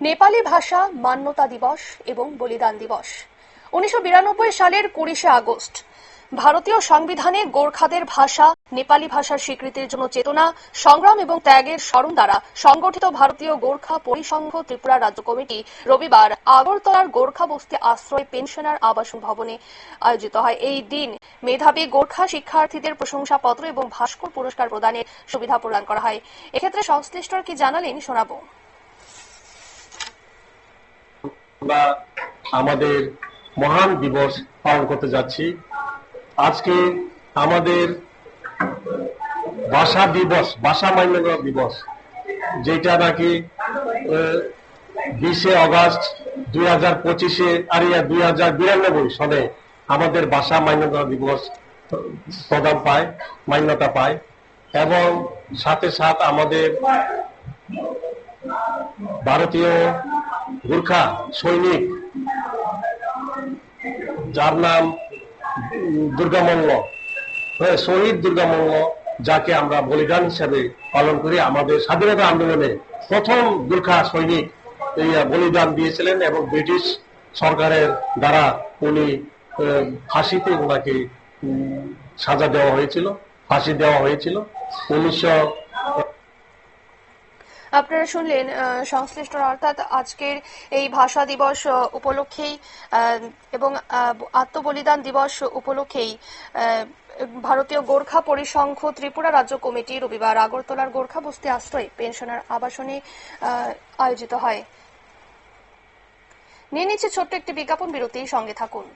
নেপালি ভাষা মান্যতা দিবস এবং বলিদান দিবস। উনিশশো বিরানব্বই সালের কুড়িশে আগস্ট। ভারতীয় সংবিধানে গোর্খাদের ভাষা, নেপালি ভাষার স্বীকৃতির জন্য চেতনা, সংগ্রাম এবং ত্যাগের স্মরণ দ্বারা সংগঠিত ভারতীয় গোর্খা পরিসংঘ ত্রিপুরা রাজ্য কমিটি রবিবার আগরতলার গোর্খা বস্তি আশ্রয় পেনশনার আবাসন ভবনে আয়োজিত হয়। এই দিন মেধাবী গোর্খা শিক্ষার্থীদের প্রশংসাপত্র এবং ভাস্কর পুরস্কার প্রদানের সুবিধা প্রদান করা হয়। এক্ষেত্রে সংশ্লিষ্টরা কি জানালেন, শোনাবো। আমরা আমাদের মহান দিবস পালন করতে যাচ্ছি। আজকে আমাদের ভাষা দিবস ভাষা মান্যতা দিবস, যেটা নাকি বিশে অগস্ট দুই হাজার পঁচিশে আর দুই হাজার বিরানব্বই সনে আমাদের ভাষা মান্যতা দিবস প্রদান পায়, মান্যতা পায় এবং সাথে সাথ আমাদের ভারতীয় গুর্খা সৈনিক। যার নাম দুর্গামল্ল হ্যাঁ, শহীদ দুর্গামল্ল যাকে আমরা বলিদান হিসাবে পালন করি আমাদের স্বাধীনতা আন্দোলনে প্রথম গুর্খা সৈনিক এই বলিদান দিয়েছিলেন এবং ব্রিটিশ সরকারের দ্বারা উনি ফাঁসিতে ওনাকে সাজা দেওয়া হয়েছিল ফাঁসি দেওয়া হয়েছিল। উনিশশো আপনারা শুনলেন সংশ্লিষ্টরা অর্থাৎ আজকের এই ভাষা দিবস উপলক্ষেই এবং আত্মবলিদান দিবস উপলক্ষেই ভারতীয় গোর্খা পরিসংঘ ত্রিপুরা রাজ্য কমিটি রবিবার আগরতলার গোর্খা বস্তি আশ্রয় পেনশনার আবাসনে আয়োজিত হয়। নিয়ে নিচ্ছে ছোট্ট একটি বিজ্ঞাপন বিরতি সঙ্গে থাকুন।